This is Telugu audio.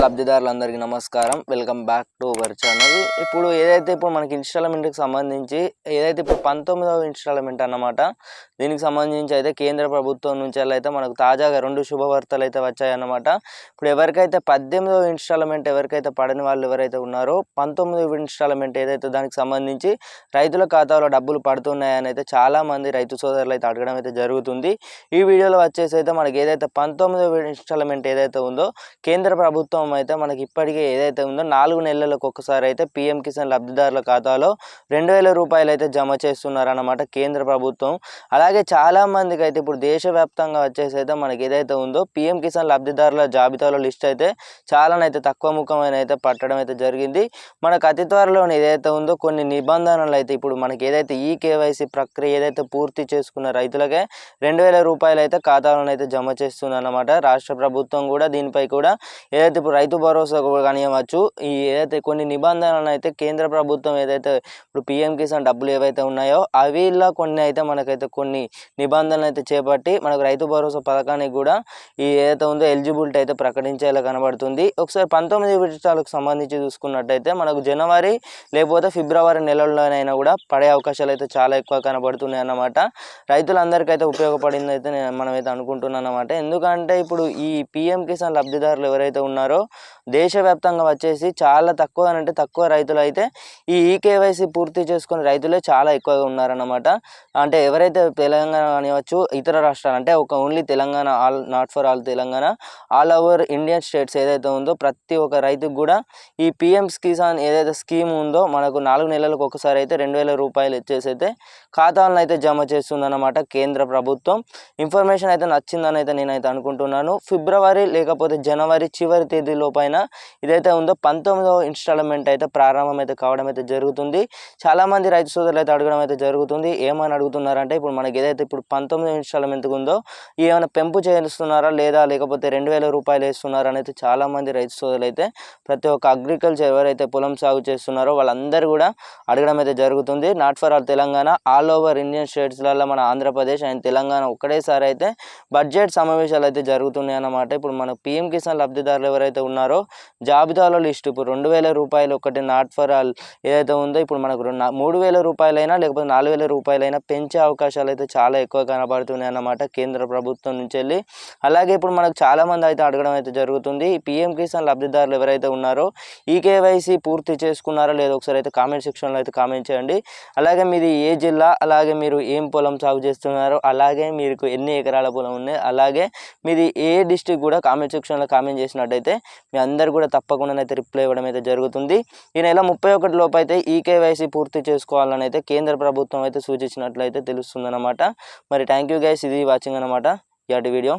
లబ్ధిదారులందరికీ నమస్కారం. Welcome back to our channel ఇప్పుడు ఏదైతే ఇప్పుడు మనకి ఇన్స్టాల్మెంట్కి సంబంధించి ఏదైతే ఇప్పుడు పంతొమ్మిదవ ఇన్స్టాల్మెంట్ అన్నమాట దీనికి సంబంధించి అయితే కేంద్ర ప్రభుత్వం నుంచి అయితే మనకు తాజాగా రెండు శుభవార్తలు అయితే వచ్చాయన్నమాట ఇప్పుడు ఎవరికైతే పద్దెనిమిదవ ఇన్స్టాల్మెంట్ ఎవరికైతే పడని వాళ్ళు ఎవరైతే ఉన్నారో పంతొమ్మిదవ ఇన్స్టాల్మెంట్ ఏదైతే దానికి సంబంధించి రైతుల ఖాతాలో డబ్బులు పడుతున్నాయని అయితే చాలామంది రైతు సోదరులు అయితే అడగడం అయితే జరుగుతుంది. ఈ వీడియోలో వచ్చేసి అయితే మనకి ఏదైతే పంతొమ్మిదవ ఇన్స్టాల్మెంట్ ఏదైతే ఉందో కేంద్ర ప్రభుత్వం అయితే మనకి ఇప్పటికే ఏదైతే ఉందో నాలుగు నెలలకు ఒకసారి అయితే పిఎం కిసాన్ లబ్ధిదారుల ఖాతాలో రెండు వేల రూపాయలు అయితే జమ చేస్తున్నారన్నమాట కేంద్ర ప్రభుత్వం. అలాగే చాలామందికి అయితే ఇప్పుడు దేశవ్యాప్తంగా వచ్చేసి అయితే మనకి ఏదైతే ఉందో పిఎం కిసాన్ లబ్ధిదారుల జాబితాలో లిస్ట్ అయితే చాలానైతే తక్కువ ముఖమైన అయితే పట్టడం అయితే జరిగింది. మనకు అతి త్వరలోనే ఏదైతే ఉందో కొన్ని నిబంధనలు అయితే ఇప్పుడు మనకి ఏదైతే ఈ కేవైసీ ప్రక్రియ ఏదైతే పూర్తి చేసుకున్న రైతులకే రెండు వేల రూపాయలు అయితే ఖాతాలను అయితే జమ చేస్తుందన్నమాట రాష్ట్ర ప్రభుత్వం కూడా దీనిపై కూడా ఏదైతే రైతు భరోసా కూడా కానివ్వచ్చు. ఈ ఏదైతే కొన్ని నిబంధనలు అయితే కేంద్ర ప్రభుత్వం ఏదైతే ఇప్పుడు పిఎం కిసాన్ డబ్బులు ఏవైతే ఉన్నాయో అవిలా కొన్ని అయితే మనకైతే కొన్ని నిబంధనలు అయితే చేపట్టి మనకు రైతు భరోసా పథకానికి కూడా ఈ ఏదైతే ఉందో ఎలిజిబిలిటీ అయితే ప్రకటించేలా కనబడుతుంది. ఒకసారి పంతొమ్మిది విషయాలకు సంబంధించి చూసుకున్నట్టయితే మనకు జనవరి లేకపోతే ఫిబ్రవరి నెలల్లోనైనా కూడా పడే అవకాశాలు అయితే చాలా ఎక్కువ కనబడుతున్నాయి అన్నమాట. రైతులందరికైతే ఉపయోగపడింది అయితే నేను మనమైతే అనుకుంటున్నాను అన్నమాట. ఎందుకంటే ఇప్పుడు ఈ పిఎం కిసాన్ లబ్ధిదారులు ఎవరైతే ఉన్నారో దేశవ్యాప్తంగా వచ్చేసి చాలా తక్కువ అంటే తక్కువ రైతులు అయితే ఈ ఈకేవైసీ పూర్తి చేసుకుని రైతులే చాలా ఎక్కువగా ఉన్నారన్నమాట. అంటే ఎవరైతే తెలంగాణ అనవచ్చు ఇతర రాష్ట్రాలు అంటే ఒక only Telangana all not for all Telangana all over Indian states ఏదైతే ఉందో ప్రతి ఒక్క రైతుకు కూడా ఈ పిఎం కిసాన్ ఏదైతే స్కీమ్ ఉందో మనకు నాలుగు నెలలకు ఒకసారి అయితే రెండు వేల రూపాయలు ఇచ్చేసి అయితే ఖాతాలను అయితే జమ చేస్తుందన్నమాట కేంద్ర ప్రభుత్వం. ఇన్ఫర్మేషన్ అయితే నచ్చిందని అయితే నేనైతే అనుకుంటున్నాను. ఫిబ్రవరి లేకపోతే జనవరి చివరి తేదీలో ఇదైతే ఉందో పంతొమ్మిదవ ఇన్స్టాల్మెంట్ అయితే ప్రారంభం అయితే కావడం అయితే జరుగుతుంది. చాలామంది రైతు సోదరులు అయితే అడగడం అయితే జరుగుతుంది. ఏమని అడుగుతున్నారంటే ఇప్పుడు మనకి ఏదైతే ఇప్పుడు పంతొమ్మిదవ ఇన్స్టాల్మెంట్ ఉందో ఏమైనా పెంపు చేస్తున్నారా లేదా లేకపోతే రెండు వేల రూపాయలు వేస్తున్నారా అనేది చాలామంది రైతు సోదరులు అయితే ప్రతి ఒక్క అగ్రికల్చర్ ఎవరైతే పొలం సాగు చేస్తున్నారో వాళ్ళందరూ కూడా అడగడం అయితే జరుగుతుంది. Not for all Telangana all over Indian స్టేట్స్లలో మన ఆంధ్రప్రదేశ్ అండ్ తెలంగాణ ఒక్కడేసారి అయితే బడ్జెట్ సమావేశాలు అయితే జరుగుతున్నాయి అన్నమాట ఇప్పుడు మన పిఎం కిసాన్ లబ్ధిదారులు ఎవరైతే ఉన్నారో జాబితాలో లిస్ట్. ఇప్పుడు రెండు వేల రూపాయలు ఒకటి నాట్ ఫర్ ఆల్ ఏదైతే ఉందో ఇప్పుడు మనకు మూడు వేల రూపాయలైనా లేకపోతే నాలుగు వేల రూపాయలైనా పెంచే అవకాశాలు అయితే చాలా ఎక్కువ కనబడుతున్నాయి అన్నమాట కేంద్ర ప్రభుత్వం నుంచి వెళ్ళి. అలాగే ఇప్పుడు మనకు చాలామంది అయితే అడగడం అయితే జరుగుతుంది. ఈ పిఎం కిసాన్ లబ్ధిదారులు ఎవరైతే ఉన్నారో ఈ కేవైసీ పూర్తి చేసుకున్నారో లేదో ఒకసారి అయితే కామెంట్ సెక్షన్లో అయితే కామెంట్ చేయండి. అలాగే మీది ఏ జిల్లా అలాగే మీరు ఏం పొలం సాగు చేస్తున్నారో అలాగే మీకు ఎన్ని ఎకరాల పొలం ఉన్నాయి అలాగే మీది ఏ డిస్టిక్ కూడా కామెంట్ సెక్షన్లో కామెంట్ చేసినట్టయితే మీ అందరు కూడా తప్పకుండా అయితే రిప్లై ఇవ్వడం అయితే జరుగుతుంది. ఈ నెల ముప్పై ఒకటి లోపు అయితే ఈ పూర్తి చేసుకోవాలని అయితే కేంద్ర ప్రభుత్వం అయితే సూచించినట్లయితే తెలుస్తుందన్నమాట. మరి థ్యాంక్ యూ గైస్ ఇది వాచింగ్ అనమాట ఇవాటి వీడియో.